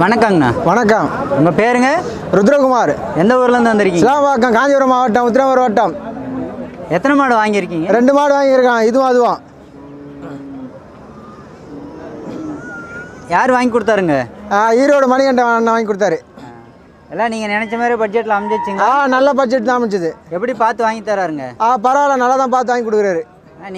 வணக்கங்கண்ணா. வணக்கம். உங்கள் பேருங்க? ருத்ரகுமார். எந்த ஊர்லேருந்து வந்திருக்கீங்க? சிலாம்பாக்கம் காஞ்சிபுரம் மாவட்டம் உத்திரமர் வட்டம். எத்தனை மாடு வாங்கியிருக்கீங்க? ரெண்டு மாடு வாங்கியிருக்கான். இதுவும் அதுவும். யார் வாங்கி கொடுத்தாருங்க? ஈரோடு மணிகண்டன் அண்ணன் வாங்கி கொடுத்தாரு. எல்லாம் நீங்கள் நினச்ச மாதிரி பட்ஜெட்டில் அமைச்சிச்சிங்க ஆ நல்ல பட்ஜெட் தான் அமைச்சது எப்படி பார்த்து வாங்கி தராருங்க? ஆ பரவாயில்ல நல்லா தான் பார்த்து வாங்கி கொடுக்குறாரு.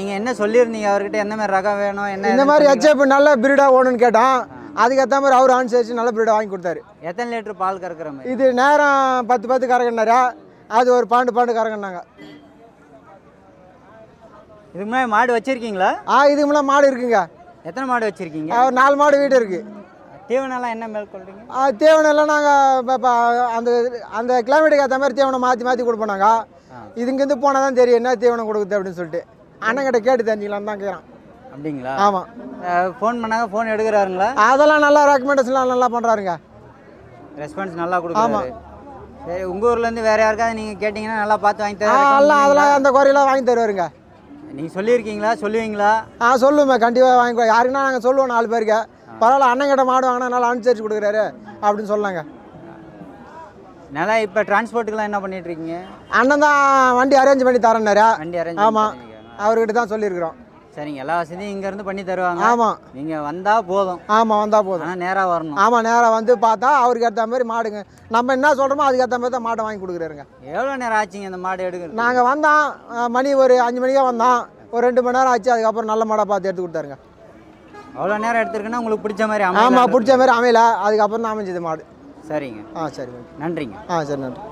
நீங்கள் என்ன சொல்லியிருந்தீங்க? அவர்கிட்ட எந்த மாதிரி ரகம் வேணும் என்ன இந்த மாதிரி ஹெச்எப் நல்ல பிரீடாக ஓணுன்னு கேட்டான். அதுக்கேற்ற மாதிரி அவர் அனுசரித்து நல்ல பிரீடாக வாங்கி கொடுத்தாரு? எத்தனை லிட்டர் பால் கறக்குற மாதிரி? இது நேரம் பத்து பத்து கறக்கண்டாரா அது ஒரு பன்னெண்டு பன்னெண்டு கறக்கண்டாங்க இதுக்கு முன்னாடி மாடு வச்சுருக்கீங்களா? ஆ இதுக்கு முன்னாடி மாடு இருக்குங்க. எத்தனை மாடு வச்சுருக்கீங்க? ஒரு நாலு மாடு வீடு இருக்குது தீவனம்லாம் என்ன மேல் கொள்றீங்க ஆ, தீவனம் எல்லாம் நாங்கள் அந்த அந்த கிலோமீட்டருக்கு ஏற்ற மாதிரி தீவனம் மாற்றி மாற்றி கொடுப்போம் நாங்கள் இது இங்கேருந்து போனால் தான் தெரியும் என்ன தீவனம் கொடுக்குது அப்படின்னு சொல்லிட்டு. அண்ணங்கிட்ட கேட்டு தெரிஞ்சுக்கலாம் தான் கேட்குறான் அப்படிங்களா? ஆமாம் ஃபோன் பண்ணாங்க ஃபோன் எடுக்கிறாருங்களா? அதெல்லாம் நல்லா ரெக்கமெண்டேஷன்லாம் நல்லா பண்ணுறாருங்க ரெஸ்பான்ஸ் நல்லா கொடுக்குறாரு. சரி உங்கள் ஊர்லேருந்து வேறு யாருக்காவது நீங்கள் கேட்டிங்கன்னா நல்லா பார்த்து வாங்கி ஆ தர எல்லாம் அதெல்லாம் அந்த குறையெல்லாம் வாங்கி தருவாருங்க. நீங்கள் சொல்லியிருக்கீங்களா? சொல்லுவீங்களா? ஆ சொல்லுவோமே கண்டிப்பாக வாங்கி யாருக்குன்னா நாங்கள் சொல்லுவோம் நாலு பேருக்கு. பரவாயில்ல அண்ணங்கிட்ட மாடு வாங்கினா நல்லா அனுசரிச்சு கொடுக்குறாரு அப்படின்னு சொல்லாங்க நல்லா இப்போ டிரான்ஸ்போர்ட்டுக்கெல்லாம் என்ன பண்ணிட்டு இருக்கீங்க? அண்ணன் தான் வண்டி அரேஞ்ச் பண்ணி தரேன்னாரு. வண்டி அரேஞ்ச் ஆமாம் அவர்கிட்ட தான் சொல்லியிருக்கிறோம். சரிங்க எல்லா வசதியும் இங்கேருந்து பண்ணி தருவாங்க. ஆமாம் நீங்கள் வந்தால் போதும். ஆமாம் வந்தால் போதும். ஆனால் நேராக வரணும். ஆமாம் நேராக வந்து பார்த்தா அவருக்கு ஏற்ற மாதிரி மாடுங்க. நம்ம என்ன சொல்கிறோமோ அதுக்கு ஏற்ற மாதிரி தான் மாட்டை வாங்கி கொடுக்குறாருங்க. எவ்வளோ நேரம் ஆச்சுங்க இந்த மாடு எடுக்கிறது நாங்கள் வந்தோம் மணி ஒரு அஞ்சு மணிக்கே வந்தோம். ஒரு ரெண்டு மணி நேரம் ஆச்சு அதுக்கப்புறம் நல்ல மாடை பார்த்து எடுத்து கொடுத்தாருங்க. அவ்வளோ நேரம் எடுத்துருக்குன்னா உங்களுக்கு பிடிச்ச மாதிரி ஆமாம் பிடிச்ச மாதிரி அமையல. அதுக்கப்புறம் தான் அமைஞ்சது மாடு. சரிங்க. ஆ சரி நன்றிங்க. ஆ சரி நன்றி.